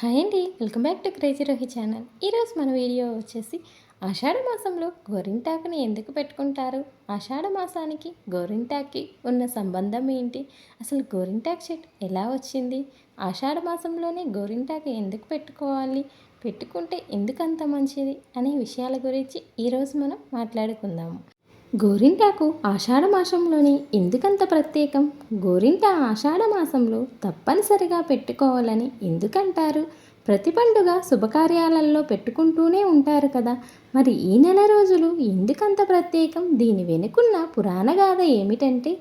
Hi అండి welcome back to crazy Rohi channel. ఈరోజు మన వీడియో వచ్చేసి ఆషాఢ మాసంలో గోరింటాకుని ఎందుకు పెట్టుకుంటారు? ఆషాఢ మాసానికి గోరింటాక్కి ఉన్న సంబంధం ఏంటి? అసలు గోరింటాక్ చెట్టు ఎలా వచ్చింది? ఆషాఢ మాసంలోనే గోరింటాకు ఎందుకు పెట్టుకోవాలి? పెట్టుకుంటే ఎందుకంత మంచిది? అనే విషయాల గురించి ఈరోజు మనం మాట్లాడుకుందాము. గోరింటాకు ఆషాఢ మాసంలోని ఎందుకంత ప్రత్యేకం? గోరింట ఆషాఢ మాసంలో తప్పనిసరిగా పెట్టుకోవాలని ఎందుకంటారు? ప్రతి పండుగ శుభకార్యాలలో పెట్టుకుంటూనే ఉంటారు కదా. మరి ఈ నెల రోజులు ఎందుకంత ప్రత్యేకం? దీని వెనుకున్న పురాణగాథ ఏమిటంటే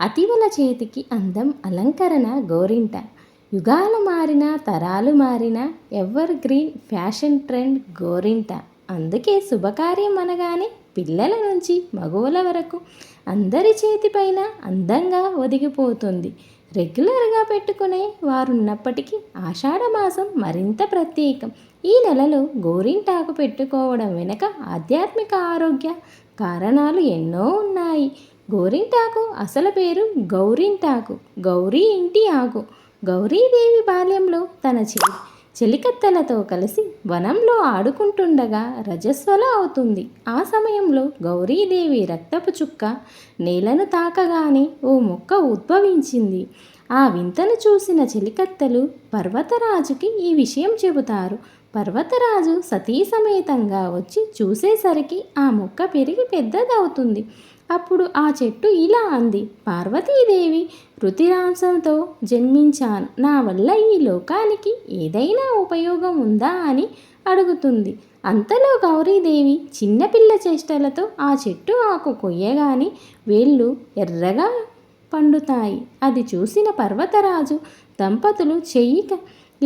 అతివల చేతికి అందం అలంకరణ గోరింట. యుగాలు మారిన తరాలు మారిన ఎవర్ గ్రీన్ ఫ్యాషన్ ట్రెండ్ గోరింట. అందుకే శుభకార్యం అనగానే పిల్లల నుంచి మగవుల వరకు అందరి చేతిపైన అందంగా ఒదిగిపోతుంది. రెగ్యులర్గా పెట్టుకునే వారున్నప్పటికీ ఆషాఢ మాసం మరింత ప్రత్యేకం. ఈ నెలలో గోరింటాకు పెట్టుకోవడం వెనుక ఆధ్యాత్మిక ఆరోగ్య కారణాలు ఎన్నో ఉన్నాయి. గోరింటాకు అసలు పేరు గౌరింటాకు. గౌరీ ఇంటి ఆకు. గౌరీదేవి బాల్యంలో తన చేతి చెలికత్తెలతో కలిసి వనంలో ఆడుకుంటుండగా రజస్వల అవుతుంది. ఆ సమయంలో గౌరీదేవి రక్తపు చుక్క నేలను తాకగానే ఓ మొక్క ఉద్భవించింది. ఆ వింతను చూసిన చెలికత్తెలు పర్వతరాజుకి ఈ విషయం చెబుతారు. పర్వతరాజు సతీసమేతంగా వచ్చి చూసేసరికి ఆ మొక్క పెరిగి పెద్దదవుతుంది. అప్పుడు ఆ చెట్టు ఇలా అంది పార్వతీదేవి రుతిరాంశంతో జన్మించాను. నా వల్ల ఈ లోకానికి ఏదైనా ఉపయోగం ఉందా అని అడుగుతుంది. అంతలో గౌరీదేవి చిన్నపిల్ల చేష్టలతో ఆ చెట్టు ఆకు కొయ్యగాని వేళ్ళు ఎర్రగా పండుతాయి. అది చూసిన పర్వతరాజు దంపతులు చెయ్యి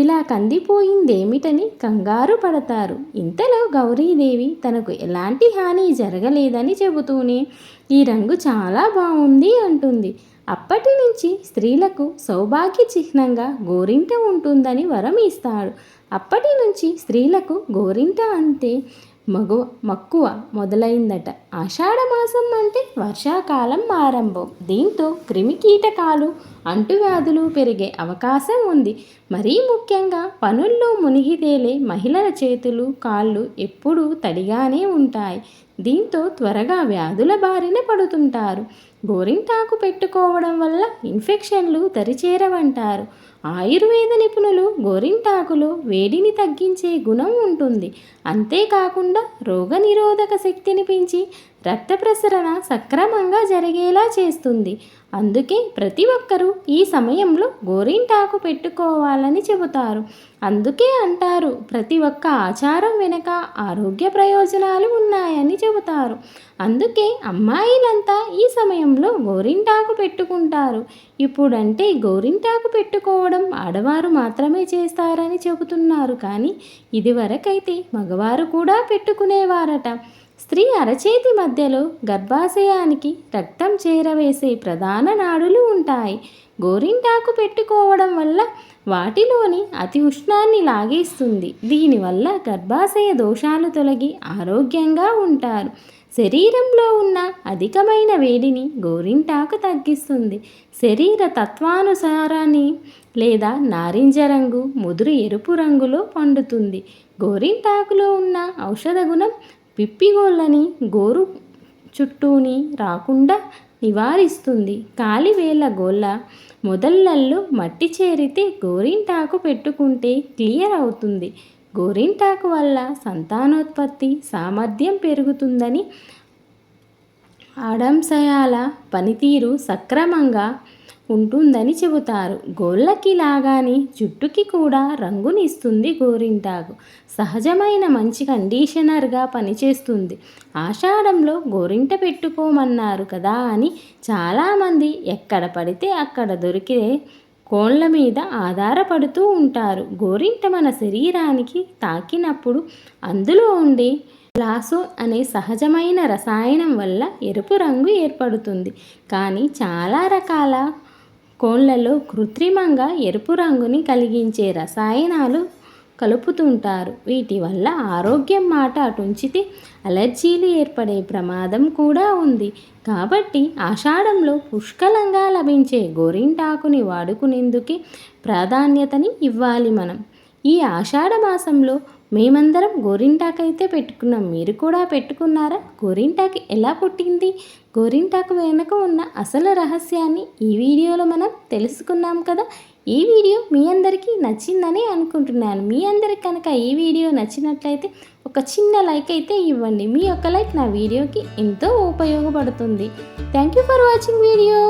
ఇలా కందిపోయిందేమిటని కంగారు పడతారు. ఇంతలో గౌరీదేవి తనకు ఎలాంటి హాని జరగలేదని చెబుతూనే ఈ రంగు చాలా బాగుంది అంటుంది. అప్పటి నుంచి స్త్రీలకు సౌభాగ్య చిహ్నంగా గోరింట ఉంటుందని వరం ఇస్తాడు అప్పటి నుంచి స్త్రీలకు గోరింట అంతే మగు మక్కువ మొదలైందట. ఆషాఢ మాసం అంటే వర్షాకాలం ఆరంభం. దీంతో క్రిమికీటకాలు అంటువ్యాధులు పెరిగే అవకాశం ఉంది. మరీ ముఖ్యంగా పనుల్లో మునిగి తేలే మహిళల చేతులు కాళ్ళు ఎప్పుడూ తడిగానే ఉంటాయి. దీంతో త్వరగా వ్యాధుల బారిన పడుతుంటారు. గోరింటాకు పెట్టుకోవడం వల్ల ఇన్ఫెక్షన్లు దరిచేరవంటారు ఆయుర్వేద నిపుణులు గోరింటాకులో వేడిని తగ్గించే గుణం ఉంటుంది. అంతేకాకుండా రోగనిరోధక శక్తిని పెంచి రక్త ప్రసరణ సక్రమంగా జరిగేలా చేస్తుంది. అందుకే ప్రతి ఒక్కరూ ఈ సమయంలో గోరింటాకు పెట్టుకోవాలని చెబుతారు. అందుకే అంటారు ప్రతి ఒక్క ఆచారం వెనుక ఆరోగ్య ప్రయోజనాలు ఉన్నాయని చెబుతారు. అందుకే అమ్మాయిలంతా ఈ సమయంలో గోరింటాకు పెట్టుకుంటారు. ఇప్పుడంటే గోరింటాకు పెట్టుకోవడం ఆడవారు మాత్రమే చేస్తారని చెబుతున్నారు. కానీ ఇదివరకైతే మగవారు కూడా పెట్టుకునేవారట. స్త్రీ అరచేతి మధ్యలో గర్భాశయానికి రక్తం చేరవేసే ప్రధాన నాడులు ఉంటాయి. గోరింటాకు పెట్టుకోవడం వల్ల వాటిలోని అతి ఉష్ణాన్ని లాగేస్తుంది. దీనివల్ల గర్భాశయ దోషాలు తొలగి ఆరోగ్యంగా ఉంటారు. శరీరంలో ఉన్న అధికమైన వేడిని గోరింటాకు తగ్గిస్తుంది. శరీర తత్వానుసారాన్ని లేదా నారింజ రంగు ముదురు ఎరుపు రంగులో పండుతుంది. గోరింటాకులో ఉన్న ఔషధ గుణం పిప్పిగోళ్ళని గోరు చుట్టూని రాకుండా నివారిస్తుంది. కాలివేల గోళ్ళ మొదళ్ళల్లో మట్టి చేరితే గోరింటాకు పెట్టుకుంటే క్లియర్ అవుతుంది. గోరింటాకు వల్ల సంతానోత్పత్తి సామర్థ్యం పెరుగుతుందని ఆడంశయాల పనితీరు సక్రమంగా ఉంటుందని చెబుతారు. గోళ్ళకి లాగాని జుట్టుకి కూడా రంగునిస్తుంది గోరింటాకు. సహజమైన మంచి కండిషనర్గా పనిచేస్తుంది. ఆషాఢంలో గోరింట పెట్టుకోమన్నారు కదా అని చాలామంది ఎక్కడ పడితే అక్కడ దొరికే కోళ్ళ మీద ఆధారపడుతూ ఉంటారు. గోరింట మన శరీరానికి తాకినప్పుడు అందులో ఉండే లాసో అనే సహజమైన రసాయనం వల్ల ఎరుపు రంగు ఏర్పడుతుంది. కానీ చాలా రకాల కోళ్ళలో కృత్రిమంగా ఎరుపు రంగుని కలిగించే రసాయనాలు కలుపుతుంటారు. వీటి వల్ల ఆరోగ్యం మాట అటుంచితే అలర్జీలు ఏర్పడే ప్రమాదం కూడా ఉంది. కాబట్టి ఆషాఢంలో పుష్కలంగా లభించే గోరింటాకుని వాడుకునేందుకే ప్రాధాన్యతని ఇవ్వాలి మనం. ఈ ఆషాఢ మాసంలో మేమందరం గోరింటాకైతే పెట్టుకున్నాం. మీరు కూడా పెట్టుకున్నారా? గోరింటాకు ఎలా పుట్టింది? గోరింటాకు వెనుక ఉన్న అసలు రహస్యాన్ని ఈ వీడియోలో మనం తెలుసుకున్నాం కదా? ఈ వీడియో మీ అందరికీ నచ్చిందని అనుకుంటున్నాను. మీ అందరికి కనుక ఈ వీడియో నచ్చినట్లయితే ఒక చిన్న లైక్ అయితే ఇవ్వండి. మీ యొక్క లైక్ నా వీడియోకి ఎంతో ఉపయోగపడుతుంది. Thank you for watching video.